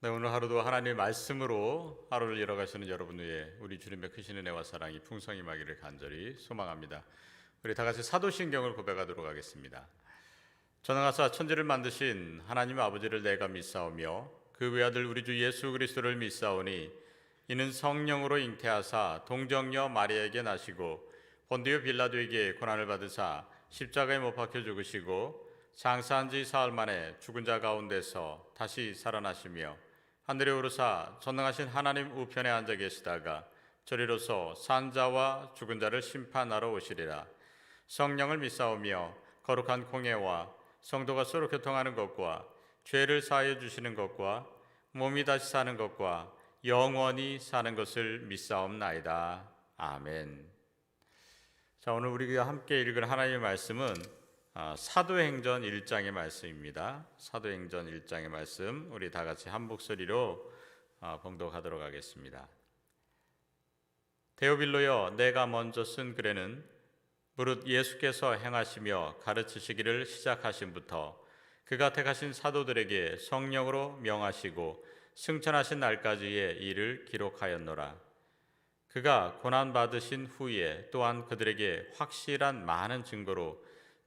네, 오늘 하루도 하나님의 말씀으로 하루를 열어가시는 여러분 위해 우리 주님의 크신 은혜와 사랑이 풍성히 임하기를 간절히 소망합니다. 우리 다 같이 사도신경을 고백하도록 하겠습니다. 전능하사 천지를 만드신 하나님 아버지를 내가 믿사오며 그 외아들 우리 주 예수 그리스도를 믿사오니 이는 성령으로 잉태하사 동정녀 마리아에게 나시고 본디오 빌라도에게 고난을 받으사 십자가에 못 박혀 죽으시고 장사한 지 사흘 만에 죽은 자 가운데서 다시 살아나시며 하늘에 오르사 전능하신 하나님 우편에 앉아 계시다가 저리로서 산자와 죽은 자를 심판하러 오시리라 성령을 믿사오며 거룩한 공예와 성도가 서로 교통하는 것과 죄를 사하여 주시는 것과 몸이 다시 사는 것과 영원히 사는 것을 믿사옵나이다. 아멘. 자, 오늘 우리가 함께 읽을 하나님의 말씀은 아, 사도행전 1장의 말씀입니다. 사도행전 1장의 말씀 우리 다 같이 한 목소리로 아, 봉독하도록 하겠습니다. 데오빌로여 내가 먼저 쓴 글에는 무릇 예수께서 행하시며 가르치시기를 시작하신부터 그가 택하신 사도들에게 성령으로 명하시고 승천하신 날까지의 일을 기록하였노라. 그가 고난 받으신 후에 또한 그들에게 확실한 많은 증거로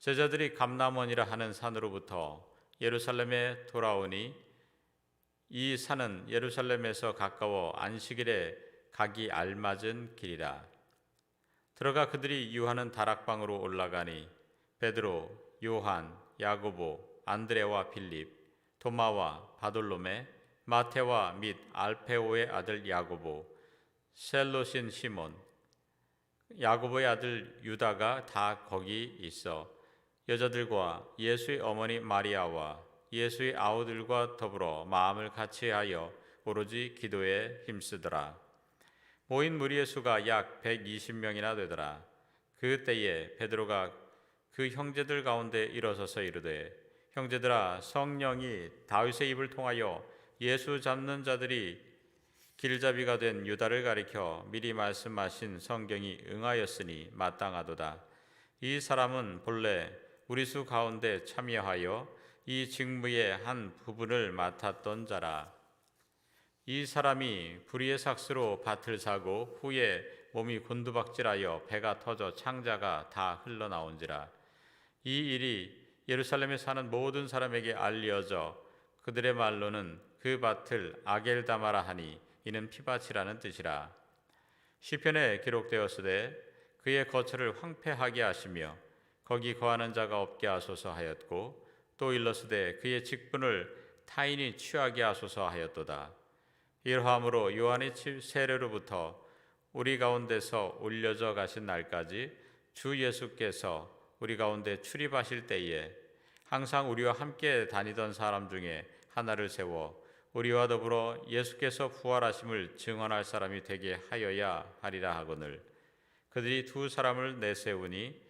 제자들이 감남원이라 하는 산으로부터 예루살렘에 돌아오니 이 산은 예루살렘에서 가까워 안식일에 가기 알맞은 길이라. 들어가 그들이 유하는 다락방으로 올라가니 베드로 요한 야고보 안드레와 빌립 도마와 바돌로메 마테와 및 알페오의 아들 야고보 셀로신 시몬 야고보의 아들 유다가 다 거기 있어 여자들과 예수의 어머니 마리아와 예수의 아우들과 더불어 마음을 같이하여 오로지 기도에 힘쓰더라. 모인 무리의 수가 약 120명이나 되더라. 그 때에 베드로가 그 형제들 가운데 일어서서 이르되 형제들아 성령이 다윗의 입을 통하여 예수 잡는 자들이 길잡이가 된 유다를 가리켜 미리 말씀하신 성경이 응하였으니 마땅하도다. 이 사람은 본래 우리 수 가운데 참여하여 이 직무의 한 부분을 맡았던 자라. 이 사람이 불의의 삭스로 밭을 사고 후에 몸이 곤두박질하여 배가 터져 창자가 다 흘러나온지라. 이 일이 예루살렘에 사는 모든 사람에게 알려져 그들의 말로는 그 밭을 아겔다마라 하니 이는 피밭이라는 뜻이라. 시편에 기록되었으되 그의 거처를 황폐하게 하시며 거기 거하는 자가 없게 하소서 하였고 또 일러스되 그의 직분을 타인이 취하게 하소서 하였도다. 이러함으로 요한의 세례로부터 우리 가운데서 올려져 가신 날까지 주 예수께서 우리 가운데 출입하실 때에 항상 우리와 함께 다니던 사람 중에 하나를 세워 우리와 더불어 예수께서 부활하심을 증언할 사람이 되게 하여야 하리라 하거늘 그들이 두 사람을 내세우니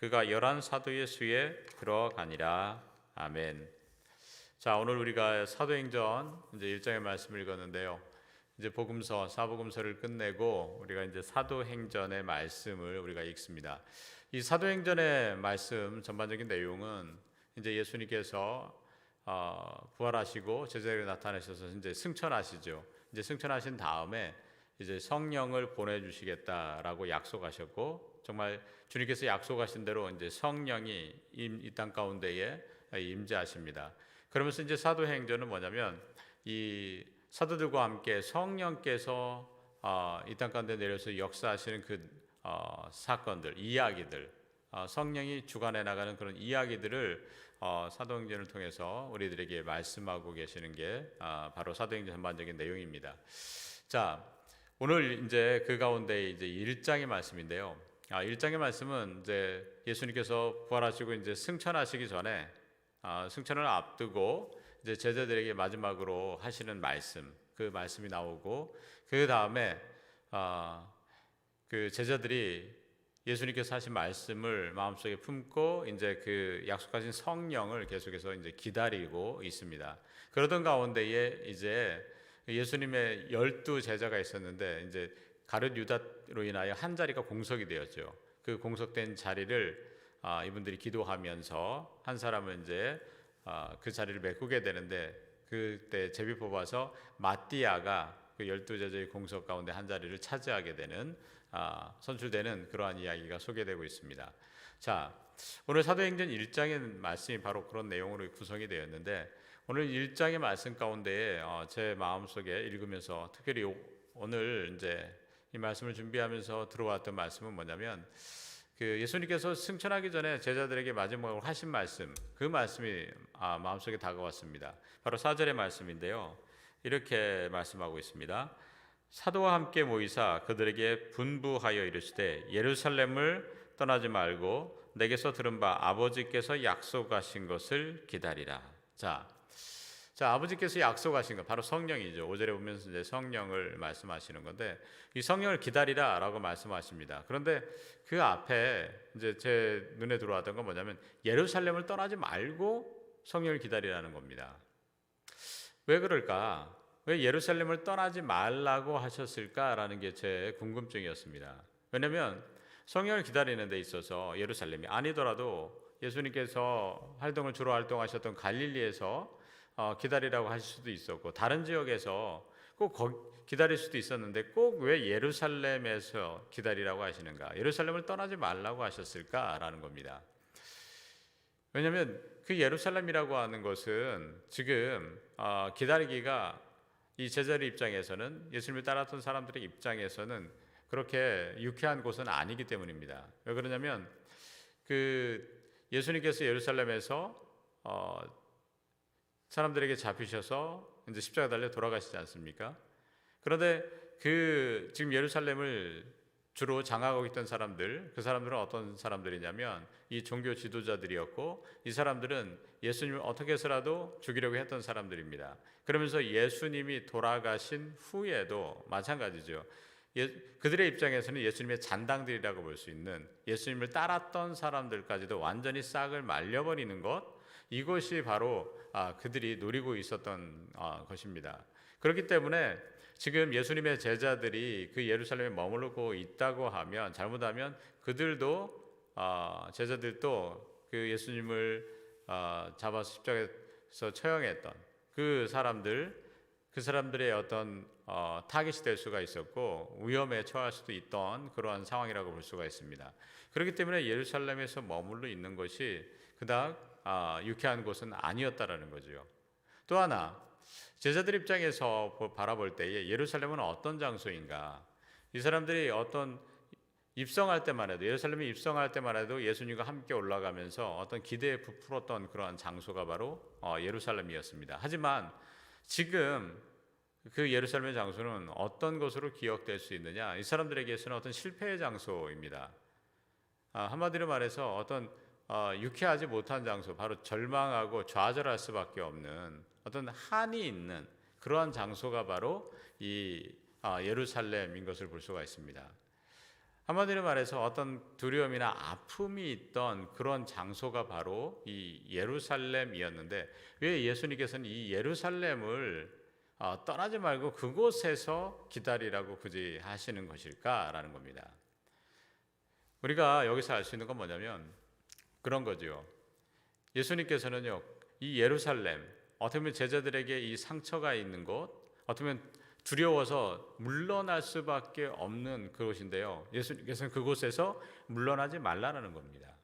그가 열한 사도의 수에 들어가니라. 아멘. 자, 오늘 우리가 사도행전 이제 1장의 말씀을 읽었는데요. 이제 복음서, 사복음서를 끝내고 우리가 이제 사도행전의 말씀을 우리가 읽습니다. 이 사도행전의 말씀 전반적인 내용은 이제 예수님께서 어, 부활하시고 제자들에 나타나셔서 이제 승천하시죠. 이제 승천하신 다음에 이제 성령을 보내주시겠다라고 약속하셨고 정말 주님께서 약속하신 대로 이제 성령이 이 땅 가운데에 임재하십니다. 그러면서 이제 사도행전은 뭐냐면 이 사도들과 함께 성령께서 어, 이땅 가운데 내려서 역사하시는 그 어, 사건들, 이야기들, 어, 성령이 주관해 나가는 그런 이야기들을 어, 사도행전을 통해서 우리들에게 말씀하고 계시는 게 아, 바로 사도행전 전반적인 내용입니다. 자, 오늘 이제 그 가운데 이제 1장의 말씀인데요. 아, 1장의 말씀은 이제 예수님께서 부활하시고 이제 승천하시기 전에 아, 승천을 앞두고 이제 제자들에게 마지막으로 하시는 말씀, 그 말씀이 나오고 그 다음에 아, 그 제자들이 예수님께서 하신 말씀을 마음속에 품고 이제 그 약속하신 성령을 계속해서 이제 기다리고 있습니다. 그러던 가운데에 이제 예수님의 열두 제자가 있었는데 이제 가룟 유다로 인하여 한 자리가 공석이 되었죠. 그 공석된 자리를 아, 이분들이 기도하면서 한 사람은 이제 아, 그 자리를 메꾸게 되는데 그때 제비 뽑아서 마띠아가 그 열두 제자의 공석 가운데 한 자리를 차지하게 되는 아, 선출되는 그러한 이야기가 소개되고 있습니다. 자, 오늘 사도행전 1장의 말씀이 바로 그런 내용으로 구성이 되었는데 오늘 1장의 말씀 가운데 어, 제 마음속에 읽으면서 특별히 오늘 이제 이 말씀을 준비하면서 들어왔던 말씀은 뭐냐면 그 예수님께서 승천하기 전에 제자들에게 마지막으로 하신 말씀 그 말씀이 아, 마음속에 다가왔습니다. 바로 4절의 말씀인데요. 이렇게 말씀하고 있습니다. 사도와 함께 모이사 그들에게 분부하여 이르시되 예루살렘을 떠나지 말고 내게서 들은 바 아버지께서 약속하신 것을 기다리라. 자, 자 아버지께서 약속하신 것 바로 성령이죠. 5절에 보면 이제 성령을 말씀하시는 건데 이 성령을 기다리라 라고 말씀하십니다. 그런데 그 앞에 이제 제 눈에 들어왔던 건 뭐냐면 예루살렘을 떠나지 말고 성령을 기다리라는 겁니다. 왜 그럴까? 왜 예루살렘을 떠나지 말라고 하셨을까라는 게 제 궁금증이었습니다. 왜냐하면 성령을 기다리는 데 있어서 예루살렘이 아니더라도 예수님께서 활동을 주로 활동하셨던 갈릴리에서 어, 기다리라고 하실 수도 있었고 다른 지역에서 꼭 기다릴 수도 있었는데 꼭 왜 예루살렘에서 기다리라고 하시는가? 예루살렘을 떠나지 말라고 하셨을까라는 겁니다. 왜냐하면 그 예루살렘이라고 하는 것은 지금 어, 기다리기가 이 제자의 입장에서는 예수님을 따랐던 사람들의 입장에서는 그렇게 유쾌한 곳은 아니기 때문입니다. 왜 그러냐면 그 예수님께서 예루살렘에서 어, 사람들에게 잡히셔서 이제 십자가 달려 돌아가시지 않습니까? 그런데 그 지금 예루살렘을 주로 장악하고 있던 사람들, 그 사람들은 어떤 사람들이냐면 이 종교 지도자들이었고 이 사람들은 예수님을 어떻게 해서라도 죽이려고 했던 사람들입니다. 그러면서 예수님이 돌아가신 후에도 마찬가지죠. 예, 그들의 입장에서는 예수님의 잔당들이라고 볼 수 있는 예수님을 따랐던 사람들까지도 완전히 싹을 말려버리는 것 이것이 바로 아, 그들이 노리고 있었던 아, 것입니다. 그렇기 때문에 지금 예수님의 제자들이 그 예루살렘에 머무르고 있다고 하면 잘못하면 그들도 아, 제자들도 그 예수님을 아, 잡아서 십자가에서 처형했던 그 사람들 그 사람들의 어떤 어, 타깃이 될 수가 있었고 위험에 처할 수도 있던 그러한 상황이라고 볼 수가 있습니다. 그렇기 때문에 예루살렘에서 머물러 있는 것이 그닥 아, 유쾌한 곳은 아니었다라는 거죠. 또 하나 제자들 입장에서 바라볼 때에 예루살렘은 어떤 장소인가? 이 사람들이 어떤 입성할 때만 해도 예루살렘에 입성할 때만 해도 예수님과 함께 올라가면서 어떤 기대에 부풀었던 그러한 장소가 바로 어, 예루살렘이었습니다. 하지만 지금 그 예루살렘의 장소는 어떤 것으로 기억될 수 있느냐? 이 사람들에게서는 어떤 실패의 장소입니다. 아, 한마디로 말해서 어떤 어, 유쾌하지 못한 장소, 바로 절망하고 좌절할 수밖에 없는 어떤 한이 있는 그러한 장소가 바로 이 아, 예루살렘인 것을 볼 수가 있습니다. 한마디로 말해서 어떤 두려움이나 아픔이 있던 그런 장소가 바로 이 예루살렘이었는데 왜 예수님께서는 이 예루살렘을 어, 떠나지 말고 그곳에서 기다리라고 굳이 하시는 것일까라는 겁니다. 우리가 여기서 알 수 있는 건 뭐냐면 그런 거죠. 예수님께서는요, 이 예루살렘, 어떻게 보면 제자들에게 이 상처가 있는 곳, 어떻게 보면 두려워서 물러날 수밖에 없는 그곳인데요. 예수님께서는 그곳에서 물러나지 말라는 겁니다.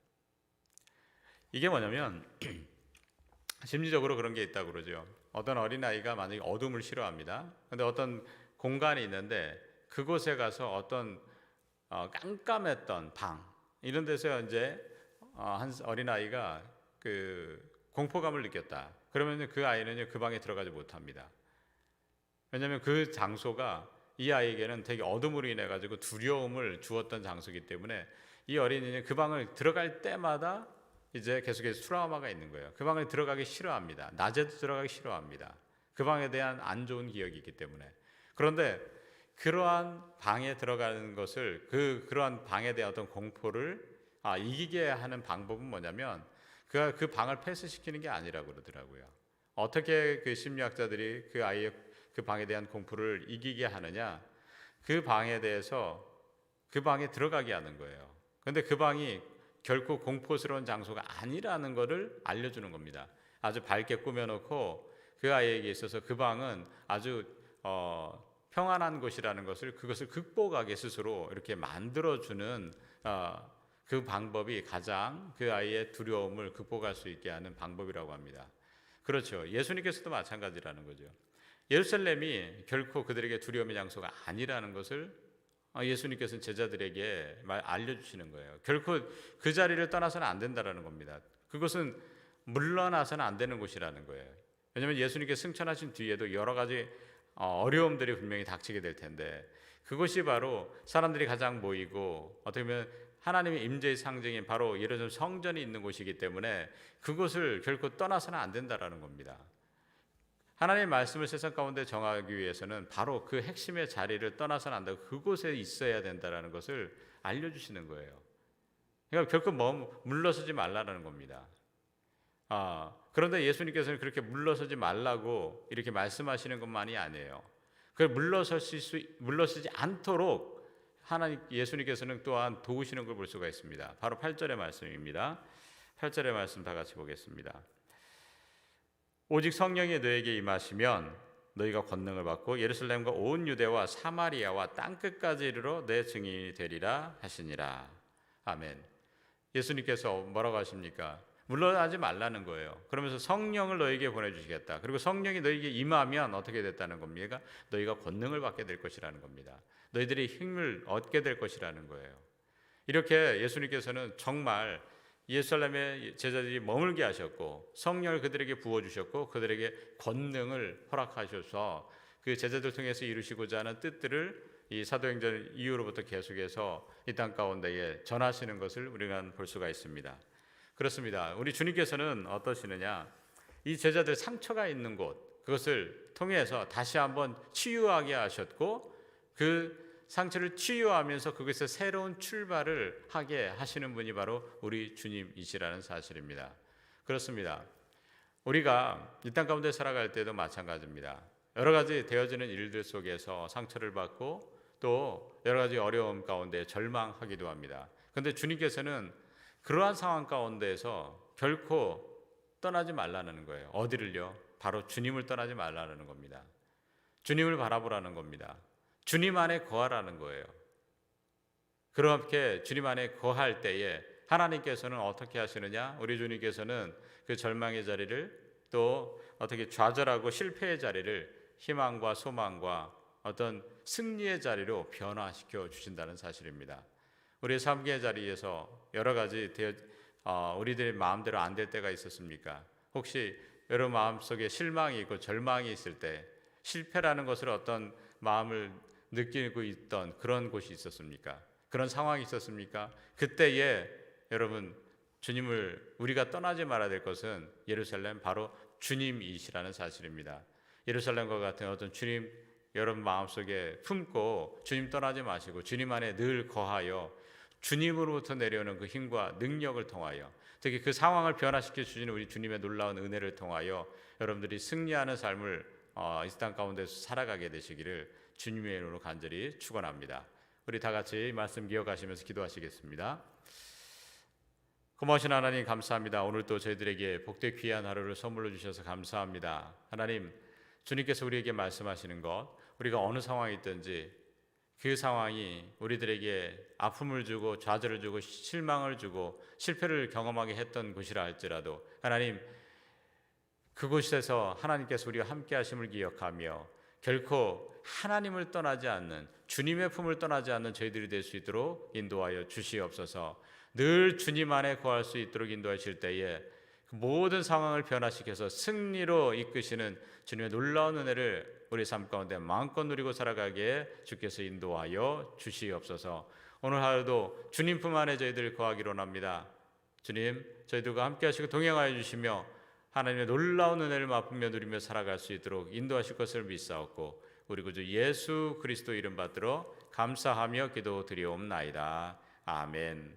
이게 뭐냐면 심리적으로 그런 게 있다고 그러죠. 어떤 어린아이가 만약에 어둠을 싫어합니다. 근데 어떤 공간이 있는데 그곳에 가서 어떤 어, 깜깜했던 방 이런 데서 이제 어, 한 어린아이가 그 공포감을 느꼈다. 그러면 그 아이는 그 방에 들어가지 못합니다. 왜냐하면 그 장소가 이 아이에게는 되게 어둠으로 인해 가지고 두려움을 주었던 장소이기 때문에 이 어린이는 그 방을 들어갈 때마다 이제 계속해서 트라우마가 있는 거예요. 그 방에 들어가기 싫어합니다. 낮에도 들어가기 싫어합니다. 그 방에 대한 안 좋은 기억이 있기 때문에. 그런데 그러한 방에 들어가는 것을 그 그러한 방에 대한 어떤 공포를 아, 이기게 하는 방법은 뭐냐면 그, 그 방을 패스시키는 게 아니라고 그러더라고요. 어떻게 그 심리학자들이 그 아이의 그 방에 대한 공포를 이기게 하느냐? 그 방에 대해서 그 방에 들어가게 하는 거예요. 근데 그 방이 결코 공포스러운 장소가 아니라는 것을 알려주는 겁니다. 아주 밝게 꾸며놓고 그 아이에게 있어서 그 방은 아주 어, 평안한 곳이라는 것을 그것을 극복하게 스스로 이렇게 만들어주는 어, 그 방법이 가장 그 아이의 두려움을 극복할 수 있게 하는 방법이라고 합니다. 그렇죠. 예수님께서도 마찬가지라는 거죠. 예루살렘이 결코 그들에게 두려움의 장소가 아니라는 것을 예수님께서는 제자들에게 말 알려주시는 거예요. 결코 그 자리를 떠나서는 안 된다라는 겁니다. 그것은 물러나서는 안 되는 곳이라는 거예요. 왜냐하면 예수님께 승천하신 뒤에도 여러 가지 어려움들이 분명히 닥치게 될 텐데 그것이 바로 사람들이 가장 모이고 어떻게 보면 하나님의 임재의 상징인 바로 예루살렘 성전이 있는 곳이기 때문에 그것을 결코 떠나서는 안 된다라는 겁니다. 하나님의 말씀을 세상 가운데 정하기 위해서는 바로 그 핵심의 자리를 떠나서는 안 되고 그곳에 있어야 된다라는 것을 알려주시는 거예요. 그러니까 결코 멈, 물러서지 말라는 겁니다. 아, 그런데 예수님께서는 그렇게 물러서지 말라고 이렇게 말씀하시는 것만이 아니에요. 그 물러설 수 물러서지 않도록 하나님 예수님께서는 또한 도우시는 걸 볼 수가 있습니다. 바로 8절의 말씀입니다. 8절의 말씀 다 같이 보겠습니다. 오직 성령이 너에게 임하시면 너희가 권능을 받고 예루살렘과 온 유대와 사마리아와 땅 끝까지 이르러 내 증인이 되리라 하시니라. 아멘. 예수님께서 뭐라고 하십니까? 물러나지 말라는 거예요. 그러면서 성령을 너에게 보내주시겠다. 그리고 성령이 너에게 임하면 어떻게 됐다는 겁니까? 너희가 권능을 받게 될 것이라는 겁니다. 너희들이 힘을 얻게 될 것이라는 거예요. 이렇게 예수님께서는 정말 예루살렘의 제자들이 머물게 하셨고 성령을 그들에게 부어 주셨고 그들에게 권능을 허락하셔서 그 제자들 통해서 이루시고자 하는 뜻들을 이 사도행전 이후로부터 계속해서 이 땅 가운데에 전하시는 것을 우리가 볼 수가 있습니다. 그렇습니다. 우리 주님께서는 어떠시느냐? 이 제자들 상처가 있는 곳 그것을 통해서 다시 한번 치유하게 하셨고 그 상처를 치유하면서 그것에 새로운 출발을 하게 하시는 분이 바로 우리 주님이시라는 사실입니다. 그렇습니다. 우리가 이 땅 가운데 살아갈 때도 마찬가지입니다. 여러 가지 되어지는 일들 속에서 상처를 받고 또 여러 가지 어려움 가운데 절망하기도 합니다. 그런데 주님께서는 그러한 상황 가운데에서 결코 떠나지 말라는 거예요. 어디를요? 바로 주님을 떠나지 말라는 겁니다. 주님을 바라보라는 겁니다. 주님 안에 거하라는 거예요. 그렇게 주님 안에 거할 때에 하나님께서는 어떻게 하시느냐? 우리 주님께서는 그 절망의 자리를 또 어떻게 좌절하고 실패의 자리를 희망과 소망과 어떤 승리의 자리로 변화시켜 주신다는 사실입니다. 우리의 삶의 자리에서 여러 가지 어, 우리들의 마음대로 안 될 때가 있었습니까? 혹시 여러분 마음 속에 실망이 있고 절망이 있을 때 실패라는 것을 어떤 마음을 느끼고 있던 그런 곳이 있었습니까? 그런 상황이 있었습니까? 그때에 여러분 주님을 우리가 떠나지 말아야 될 것은 예루살렘 바로 주님이시라는 사실입니다. 예루살렘과 같은 어떤 주님 여러분 마음속에 품고 주님 떠나지 마시고 주님 안에 늘 거하여 주님으로부터 내려오는 그 힘과 능력을 통하여 특히 그 상황을 변화시켜 주시는 우리 주님의 놀라운 은혜를 통하여 여러분들이 승리하는 삶을 어, 이땅 가운데서 살아가게 되시기를 주님의 이름으로 간절히 축원합니다. 우리 다 같이 말씀 기억하시면서 기도하시겠습니다. 고마우신 하나님 감사합니다. 오늘도 저희들에게 복되 귀한 하루를 선물로 주셔서 감사합니다. 하나님 주님께서 우리에게 말씀하시는 것 우리가 어느 상황에 있든지 그 상황이 우리들에게 아픔을 주고 좌절을 주고 실망을 주고 실패를 경험하게 했던 곳이라 할지라도 하나님 그곳에서 하나님께서 우리와 함께 하심을 기억하며 결코 하나님을 떠나지 않는 주님의 품을 떠나지 않는 저희들이 될 수 있도록 인도하여 주시옵소서. 늘 주님 안에 거할 수 있도록 인도하실 때에 그 모든 상황을 변화시켜서 승리로 이끄시는 주님의 놀라운 은혜를 우리 삶 가운데 마음껏 누리고 살아가기에 주께서 인도하여 주시옵소서. 오늘 하루도 주님 품 안에 저희들 거하기로 합니다. 주님, 저희들과 함께 하시고 동행하여 주시며 하나님의 놀라운 은혜를 맛보며 누리며 살아갈 수 있도록 인도하실 것을 믿사옵고 우리 구주 예수 그리스도 이름 받들어 감사하며 기도드리옵나이다. 아멘.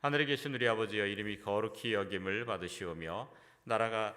하늘에 계신 우리 아버지여 이름이 거룩히 여김을 받으시오며 나라가